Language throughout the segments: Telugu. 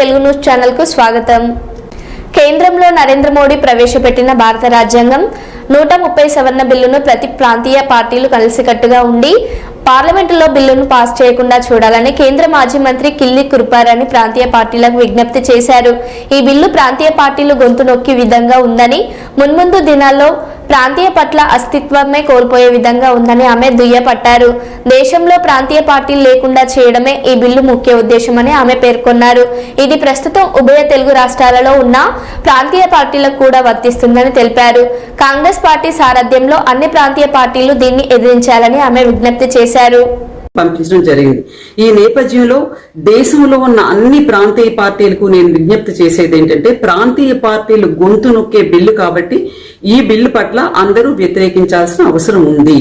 తెలుగు న్యూస్ ఛానల్కు స్వాగతం. కేంద్రంలో నరేంద్ర మోడీ ప్రవేశపెట్టిన భారత రాజ్యాంగం నూట ముప్పై సవరణ బిల్లును ప్రతి ప్రాంతీయ పార్టీలు కలిసికట్టుగా ఉండి పార్లమెంటులో బిల్లును పాస్ చేయకుండా చూడాలని కేంద్ర మాజీ మంత్రి కిల్లి కురుపారాని ప్రాంతీయ పార్టీలకు విజ్ఞప్తి చేశారు. ఈ బిల్లు ప్రాంతీయ పార్టీలు గొంతు నొక్కి విధంగా ఉందని మున్ముందు దినాల్లో ప్రాంతీయ పట్ల అస్తిత్వమే కోల్పోయే విధంగా ఉందని ఆమె దుయ్యపట్టారు. దేశంలో ప్రాంతీయ పార్టీలు లేకుండా చేయడమే ఈ బిల్లు ముఖ్య ఉద్దేశమని ఆమె పేర్కొన్నారు. ఇది ప్రస్తుతం ఉభయ తెలుగు రాష్ట్రాలలో ఉన్న ప్రాంతీయ పార్టీలకు కూడా వర్తిస్తుందని తెలిపారు. కాంగ్రెస్ పార్టీ సారథ్యంలో అన్ని ప్రాంతీయ పార్టీలు దీన్ని ఎదిరించాలని ఆమె విజ్ఞప్తి చేశారు. పంపించడం జరిగింది. ఈ నేపథ్యంలో దేశంలో ఉన్న అన్ని ప్రాంతీయ పార్టీలకు నేను విజ్ఞప్తి చేసేది ఏంటంటే ప్రాంతీయ పార్టీలు గొంతు నొక్కే బిల్లు కాబట్టి ఈ బిల్లు పట్ల అందరూ వ్యతిరేకించాల్సిన అవసరం ఉంది.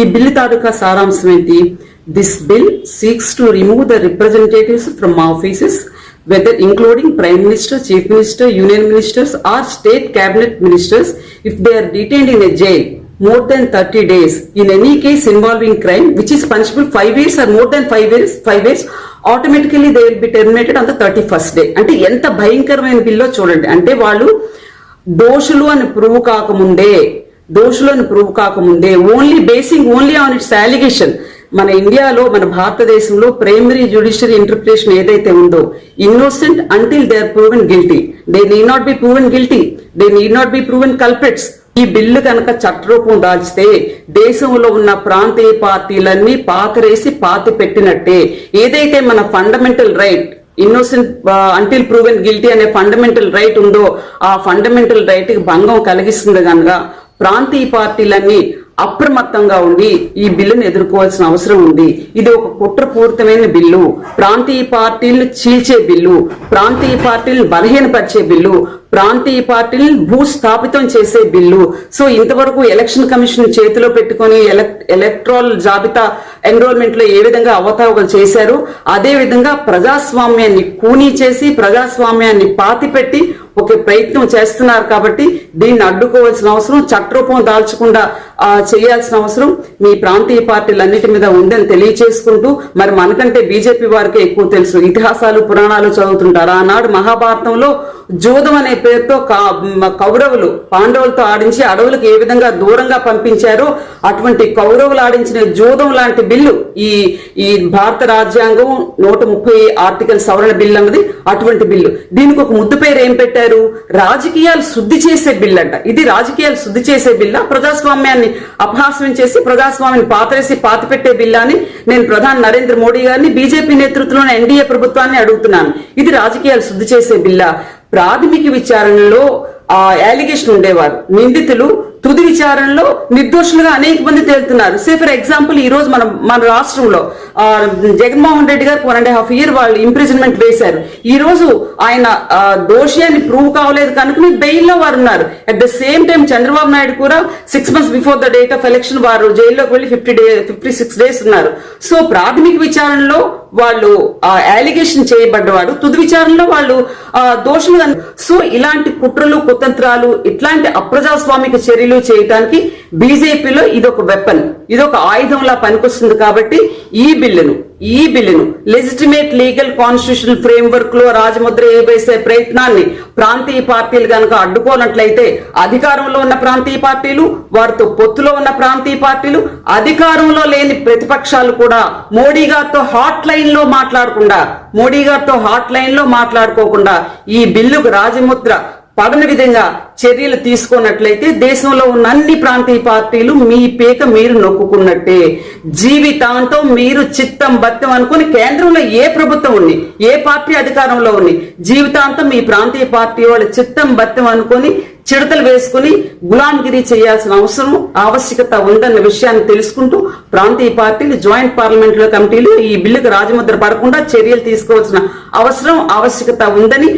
ఈ బిల్లు తాలూకా సారాంశం ఏంటి? This bill seeks to remove the representatives from offices whether including prime minister chief minister union ministers or state cabinet ministers if they are detained in a jail. More than 30 days. In any case involving crime which is punishable 5 years or more than 5 years 5 years automatically they will be terminated on the 31st day. అంటే ఎంత భయంకరమైన బిల్లో చూడండి. అంటే వాళ్ళు దోషులు అని ప్రూవ్ కాకముందే దోషులు అని ప్రూవ్ కాకముందే only basing only on its allegation మన ఇండియాలో మన భారతదేశంలో ప్రైమరీ జ్యుడిషియరీ ఇంటర్ప్రిటేషన్ ఏదైతే ఉందో innocent until they are proven guilty they need not be proven guilty they need not be proven culprits ఈ బిల్లు కనుక చట్టరూపం దాల్చితే దేశంలో ఉన్న ప్రాంతీయ పార్టీలన్నీ పాతరేసి పాతి పెట్టినట్టే. ఏదైతే మన fundamental right innocent until proven guilty అనే ఫండమెంటల్ రైట్ ఉందో ఆ ఫండమెంటల్ రైట్కి భంగం కలిగిస్తుంది కనుక ప్రాంతీయ పార్టీలన్నీ అప్రమత్తంగా ఉండి ఈ బిల్లును ఎదుర్కోవాల్సిన అవసరం ఉంది. ఇది ఒక కుట్రపూరితమైన బిల్లు. ప్రాంతీయ పార్టీలను చీల్చే బిల్లు ప్రాంతీయ పార్టీలను బలహీనపరిచే బిల్లు ప్రాంతీయ పార్టీలను భూస్థాపితం చేసే బిల్లు. సో ఇంతవరకు ఎలక్షన్ కమిషన్ చేతిలో పెట్టుకొని ఎలక్ట్రాల్ జాబితా ఎన్రోల్మెంట్లో ఏ విధంగా అవతావకలు చేశారు అదే విధంగా ప్రజాస్వామ్యాన్ని కూనీ చేసి ప్రజాస్వామ్యాన్ని పాతిపెట్టి ఒక ప్రయత్నం చేస్తున్నారు కాబట్టి దీన్ని అడ్డుకోవాల్సిన అవసరం చట్టరూపం దాల్చకుండా చేయాల్సిన అవసరం మీ ప్రాంతీయ పార్టీలన్నిటి మీద ఉందని తెలియచేసుకుంటూ మరి మనకంటే బీజేపీ వారికి ఎక్కువ తెలుసు. ఇతిహాసాలు పురాణాలు చదువుతుంటారు. ఆనాడు మహాభారతంలో జూదం అనే పేరుతో కౌరవులు పాండవులతో ఆడించి అడవులకు ఏ విధంగా దూరంగా పంపించారో అటువంటి కౌరవులు ఆడించిన జూదం లాంటి బిల్లు ఈ ఈ భారత రాజ్యాంగం నూట ముప్పై ఆర్టికల్ సవరణ బిల్లు అన్నది అటువంటి బిల్లు. దీనికి ఒక ముద్దు పేరు ఏం పెట్టారు? రాజకీయాలు శుద్ధి చేసే బిల్ అంట ఇది రాజకీయాలు శుద్ధి చేసే బిల్ల? ప్రజాస్వామ్యాన్ని అపహాస్యం చేసి ప్రజాస్వామ్యాన్ని పాతరేసి పాతి పెట్టే బిల్లా అని నేను ప్రధాని నరేంద్ర మోడీ గారిని బీజేపీ నేతృత్వంలోని ఎన్డీఏ ప్రభుత్వాన్ని అడుగుతున్నాను. ఇది రాజకీయాలు శుద్ధి చేసే బిల్లా? ప్రాథమిక విచారణలో ఆ అలిగేషన్ ఉండేవారు. నిందితులు తుది విచారణలో నిర్దోషులుగా అనేక మంది తేలుతున్నారు. సే ఫర్ ఎగ్జాంపుల్ ఈ రోజు మన మన రాష్ట్రంలో Jaganmohan Reddy garu one and half year వాళ్ళు ఇంప్రిజన్మెంట్ వేశారు. ఈ రోజు ఆయన దోషి అని ప్రూవ్ కావలేదు కనుక బెయిల్లో వారు ఉన్నారు. At the same time Chandrababu Naidu కూడా six months before the date of election వారు జైల్లోకి వెళ్ళి fifty day fifty six days ఉన్నారు. సో ప్రాథమిక విచారణలో వాళ్ళు ఆ అలిగేషన్ చేయబడ్డవాడు. తుది విచారణలో వాళ్ళు ఆ, దోషులుగా సో ఇలాంటి కుట్రలు కుతంత్రాలు ఇట్లాంటి అప్రజాస్వామిక చర్యలు చేయటానికి బీజేపీలో ఇదొక వెపన్ ఇదొక ఆయుధంలా పనికొస్తుంది కాబట్టి ఈ బిల్లును. ఈ బిల్లును లెజిటిమేట్ లీగల్ కాన్స్టిట్యూషనల్ ఫ్రేమ్వర్క్లో రాజముద్ర వేసే ప్రయత్నాన్ని ప్రాంతీయ పార్టీలు కనుక అడ్డుకోనట్లయితే అధికారంలో ఉన్న ప్రాంతీయ పార్టీలు వారితో పొత్తులో ఉన్న ప్రాంతీయ పార్టీలు అధికారంలో లేని ప్రతిపక్షాలు కూడా మోడీ గారితో హాట్ లైన్లో మాట్లాడకుండా మోడీ గారితో హాట్ లైన్లో మాట్లాడుకోకుండా ఈ బిల్లుకు రాజముద్ర పడని విధంగా చర్యలు తీసుకున్నట్లయితే దేశంలో ఉన్న అన్ని ప్రాంతీయ పార్టీలు మీ పీక మీరు నొక్కుకున్నట్టే. జీవితాంతం మీరు చిత్తం బత్తం అనుకుని కేంద్రంలో ఏ ప్రభుత్వం ఉంది ఏ పార్టీ అధికారంలో ఉంది జీవితాంతం మీ ప్రాంతీయ పార్టీ వాళ్ళ చిత్తం బత్తం అనుకొని చిడతలు వేసుకుని గులాంగిరి చేయాల్సిన అవసరం ఆవశ్యకత ఉందన్న విషయాన్ని తెలుసుకుంటూ ప్రాంతీయ పార్టీలు జాయింట్ పార్లమెంటరీ కమిటీలు ఈ బిల్లుకు రాజముద్ర పడకుండా చర్యలు తీసుకోవాల్సిన అవసరం ఆవశ్యకత ఉందని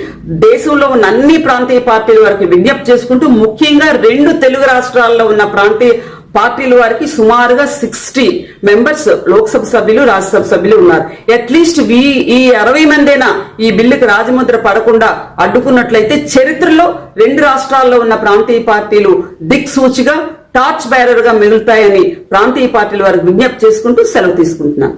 దేశంలో ఉన్న అన్ని ప్రాంతీయ పార్టీల వారికి విజ్ఞప్తి చేసుకుంటూ ముఖ్యంగా రెండు తెలుగు రాష్ట్రాల్లో ఉన్న ప్రాంతీయ పార్టీల వారికి సుమారుగా సిక్స్టీ మెంబర్స్ లోక్సభ సభ్యులు రాజ్యసభ సభ్యులు ఉన్నారు. అట్లీస్ట్ వీ ఈ అరవై మందైనా ఈ బిల్లుకు రాజముద్ర పడకుండా అడ్డుకున్నట్లయితే చరిత్రలో రెండు రాష్ట్రాల్లో ఉన్న ప్రాంతీయ పార్టీలు దిక్సూచిగా టార్చ్ బ్యారర్గా మిగులుతాయని ప్రాంతీయ పార్టీల వారికి విజ్ఞప్తి చేసుకుంటూ సెలవు తీసుకుంటున్నాను.